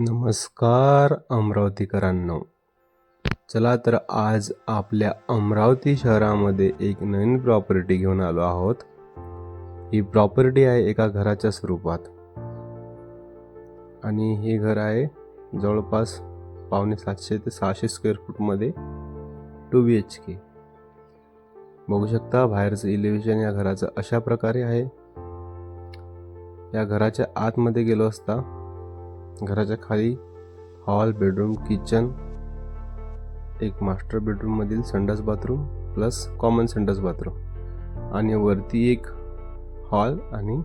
नमस्कार अमरावतीकरांनो. चला तर आज आपल्या अमरावती शहरामध्ये एक नवीन प्रॉपर्टी घेऊन आलो आहोत. ही प्रॉपर्टी आहे एका घराच्या स्वरूपात. आणि हे घर आहे जवळपास पावणे सातशे ते सहाशे स्क्वेअर फूटमध्ये टू बी एच के बघू शकता बाहेरचं इलिव्हिजन या घराचं अशा प्रकारे आहे. या घराच्या आतमध्ये गेलो असता घराच्या खाली हॉल बेडरूम किचन एक मास्टर बेडरूममधील संडास बाथरूम प्लस कॉमन संडास बाथरूम. आणि वरती एक हॉल आणि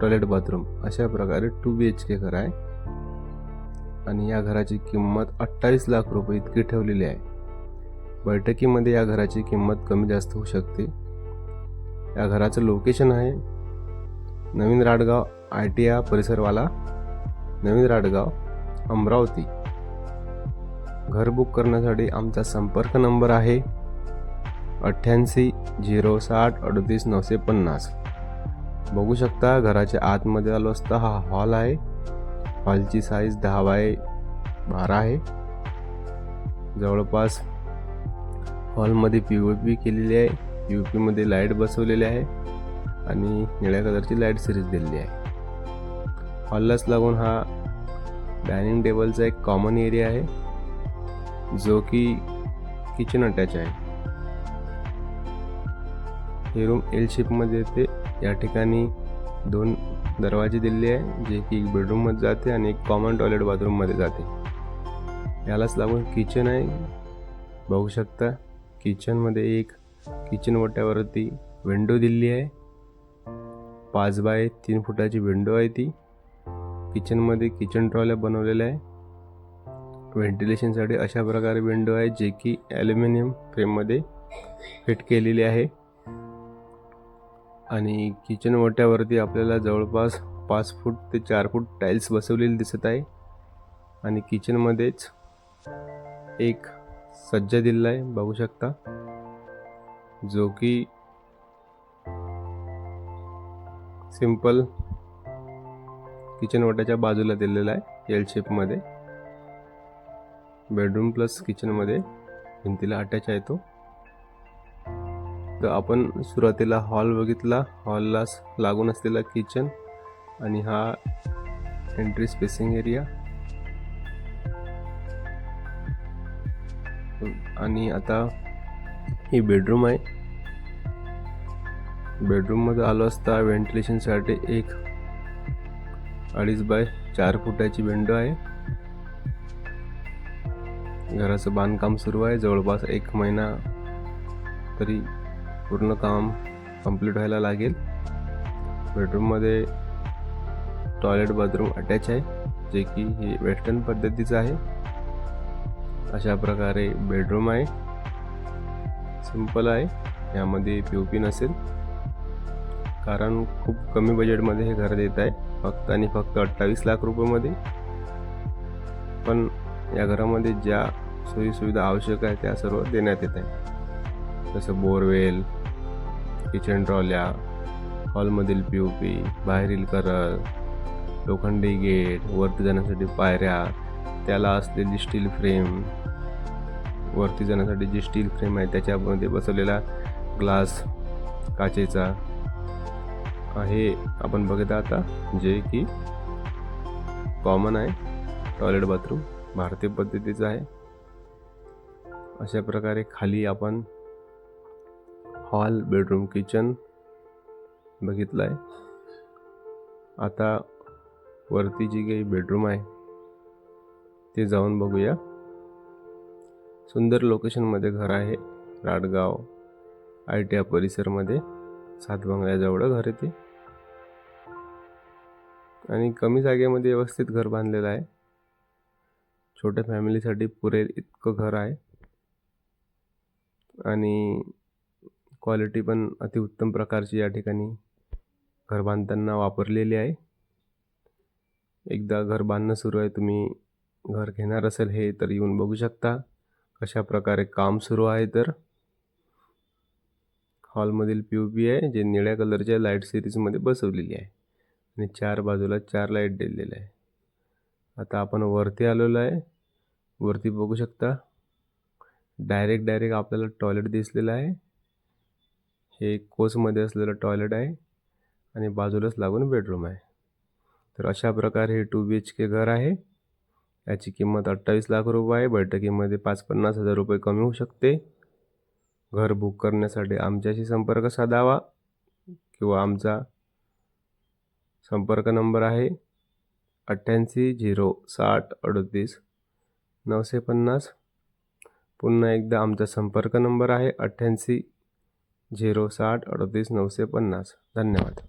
टॉयलेट बाथरूम. अशा प्रकारे टू बी एच के घर आहे. आणि या घराची किंमत अठ्ठावीस लाख रुपये इतकी ठेवलेली आहे. बैठकीमध्ये या घराची किंमत कमी जास्त होऊ शकते. या घराचं लोकेशन आहे नवीन राडगाव आय टी आय परिसरवाला. नवीन राडगाव अमरावती. घर बुक करण्यासाठी आमचा संपर्क नंबर आहे अठ्ठ्याऐंशी झिरो साठ अडतीस नऊशे पन्नास. बघू शकता घराच्या आतमध्ये आलो असता हा हॉल आहे. हॉलची साईज दहा बाय बारा आहे. जवळपास हॉलमध्ये पी ओ पी केलेली आहे. पी ओ पीमध्ये लाइट बसवलेली आहे आणि निळ्या कलरची लाइट सिरीज दिलेली आहे. हॉललाच लागून हा डायनिंग टेबलचा एक कॉमन एरिया आहे जो की किचन अटॅच आहे. हे रूम एल शेपमध्ये येते. या ठिकाणी दोन दरवाजे दिलेले आहे जे की एक बेडरूममध्ये जाते आणि एक कॉमन टॉयलेट बाथरूममध्ये जाते. यालाच लागून किचन आहे. बघू शकता किचनमध्ये एक किचन ओट्यावरती विंडो दिलेली आहे. पाच बाय तीन फुटाची विंडो आहे ती. किचनमध्ये किचन ट्रॉल्या बनवलेल्या आहे. व्हेंटिलेशनसाठी अशा प्रकारे विंडो आहे जे की ॲल्युमिनियम फ्रेममध्ये फिट केलेली आहे. आणि किचन ओट्यावरती आपल्याला जवळपास पाच फूट ते चार फूट टाईल्स बसवलेली दिसत आहे. आणि किचनमध्येच एक सज्जा दिलेला आहे बघू शकता. जो की सिंपल किचन वट्याच्या बाजूला दिलेला आहे एल शेपमध्ये बेडरूम प्लस किचनमध्ये भिंतीला अटॅच आहे तो. तर आपण सुरुवातीला हॉल बघितला. हॉलला लागून असलेला किचन आणि हा एंट्री स्पेसिंग एरिया आणि आता ही बेडरूम आहे. बेडरूममध्ये आलो असता व्हेंटिलेशनसाठी एक अडीच बाय चार फुटाची विंडो आहे. घराचं बांधकाम सुरू आहे. जवळपास एक महिना तरी पूर्ण काम कंप्लीट व्हायला लागेल. बेडरूममध्ये टॉयलेट बाथरूम अटॅच आहे जे की हे वेस्टर्न पद्धतीचं आहे. अशा प्रकारे बेडरूम आहे. सिंपल आहे. यामध्ये पी ओ पी नसेल. कारण खूप कमी बजेटमध्ये हे घर देत आहे. फक्त आणि फक्त अठ्ठावीस लाख रुपयेमध्ये. पण या घरामध्ये ज्या सोयीसुविधा आवश्यक आहे त्या सर्व देण्यात येत आहे जसं बोरवेल किचन ट्रॉल्या हॉलमधील पी ओ पी बाहेरील करल लोखंडी गेट वरती जाण्यासाठी पायऱ्या त्याला असलेली स्टील फ्रेम वरती जाण्यासाठी जी स्टील फ्रेम आहे त्याच्यामध्ये बसवलेला ग्लास काचेचा हे आपण बघत आता जे की कॉमन आहे. टॉयलेट बाथरूम भारतीय पद्धतीचं आहे. अशा प्रकारे खाली आपण हॉल बेडरूम किचन बघितलं आहे आता वरती जी काही बेडरूम आहे ते जाऊन बघूया. सुंदर लोकेशनमध्ये घर आहे. राडगाव आय टी आय परिसरमध्ये सातबंगल्याजवळ घर येते आणि कमी जागेमध्ये व्यवस्थित घर बांधलेलं आहे. छोट्या फॅमिलीसाठी पुरेल इतकं घर आहे. आणि क्वालिटी पण अतिउत्तम प्रकारची या ठिकाणी घर बांधताना वापरलेली आहे. एकदा घर बांधणं सुरू आहे तुम्ही घर घेणार असेल हे तर येऊन बघू शकता. कशा प्रकारे काम सुरू आहे तर. हॉलमधील पी ओ पी आहे जे निळ्या कलरच्या लाइट सिरीजमध्ये बसवलेली आहे. आणि चार बाजूला चार लाइट दिलेलं आहे. आता आपण वरती आलेलो आहे. वरती बघू शकता. डायरेक्ट डायरेक्ट आपल्याला टॉयलेट दिसलेलं आहे. हे कोचमध्ये असलेलं टॉयलेट आहे आणि बाजूलाच लागून बेडरूम आहे. तर अशा प्रकारे हे टू बी एच के घर आहे. याची किंमत अठ्ठावीस लाख रुपये आहे. बैठकीमध्ये पाच पन्नास हजार रुपये कमी होऊ शकते. घर बुक करण्यासाठी आमच्याशी संपर्क साधावा किंवा आमचा संपर्क नंबर आहे अठ्ठ्याऐंशी झिरो साठ अडतीस नऊशे पन्नास. पुन्हा एकदा आमचा संपर्क नंबर आहे अठ्ठ्याऐंशी झिरो साठ अडतीस नऊशे पन्नास. धन्यवाद.